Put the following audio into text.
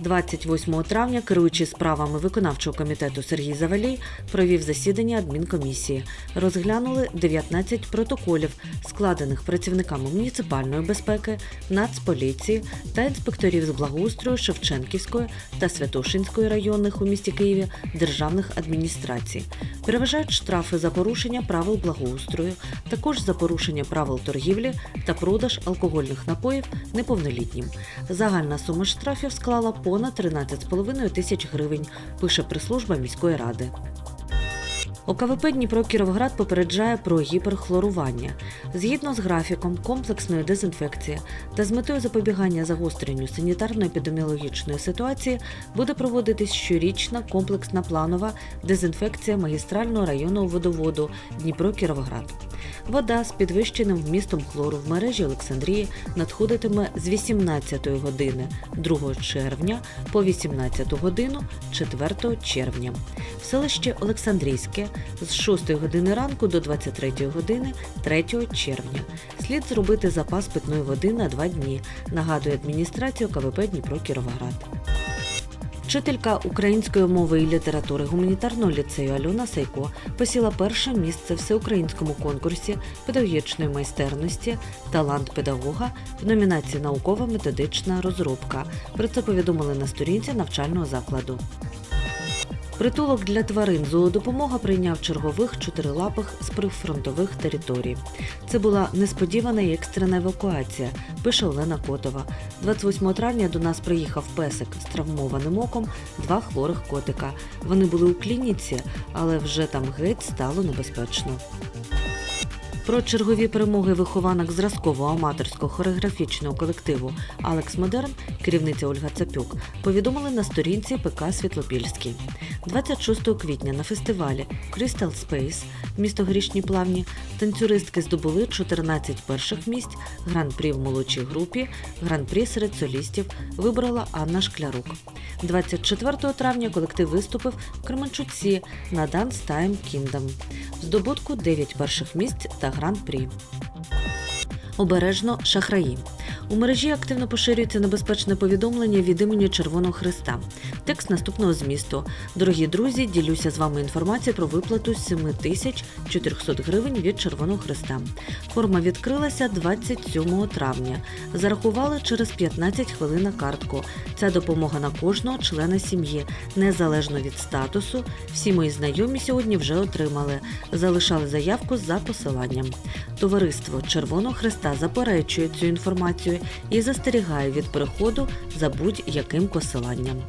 28 травня керуючий справами виконавчого комітету Сергій Завалій провів засідання адмінкомісії. Розглянули 19 протоколів, складених працівниками муніципальної безпеки, Нацполіції та інспекторів з благоустрою Шевченківської та Святошинської районних у місті Києві державних адміністрацій. Переважають штрафи за порушення правил благоустрою, також за порушення правил торгівлі та продаж алкогольних напоїв неповнолітнім. Загальна сума штрафів склала понад 13,5 тисяч гривень, пише прес-служба міської ради. ОКВП Дніпро Кіровоград попереджає про гіперхлорування. Згідно з графіком комплексної дезінфекції та з метою запобігання загостренню санітарно-епідеміологічної ситуації буде проводитись щорічна комплексна планова дезінфекція магістрального районного водоводу Дніпро Кіровоград. Вода з підвищеним вмістом хлору в мережі Олександрії надходитиме з 18 години 2 червня по 18 годину 4 червня. В селищі Олександрійське з 6 години ранку до 23 години 3 червня. Слід зробити запас питної води на два дні, нагадує адміністрація КВП Дніпро Кіровоград. Вчителька української мови і літератури гуманітарного ліцею Альона Сайко посіла перше місце в всеукраїнському конкурсі педагогічної майстерності Талант педагога в номінації Наукова методична розробка. Про це повідомили на сторінці навчального закладу. Притулок для тварин зоодопомога прийняв чергових чотирилапих з прифронтових територій. Це була несподівана і екстрена евакуація, пише Олена Котова. 28 травня до нас приїхав песик з травмованим оком, два хворих котика. Вони були у клініці, але вже там геть стало небезпечно. Про чергові перемоги вихованок зразкового аматорського хореографічного колективу Алекс Модерн, керівниця Ольга Цапюк, повідомили на сторінці ПК Світлопільський. 26 квітня на фестивалі Crystal Space місто Грішні Плавні танцюристки здобули 14 перших місць, гран-прі в молодшій групі, гран-прі серед солістів вибрала Анна Шклярук. 24 травня колектив виступив в Кременчуці на Dance Time Kingdom. Здобутку 9 перших місць та гран-прі. Обережно шахраї. У мережі активно поширюється небезпечне повідомлення від імені Червоного Христа. Текст наступного змісту. Дорогі друзі, ділюся з вами інформацією про виплату 7400 гривень від Червоного Христа. Форма відкрилася 27 травня. Зарахували через 15 хвилин на картку. Ця допомога на кожного члена сім'ї, незалежно від статусу. Всі мої знайомі сьогодні вже отримали. Залишали заявку за посиланням. Товариство Червоного Христа заперечує цю інформацію і застерігає від переходу за будь-яким посиланням.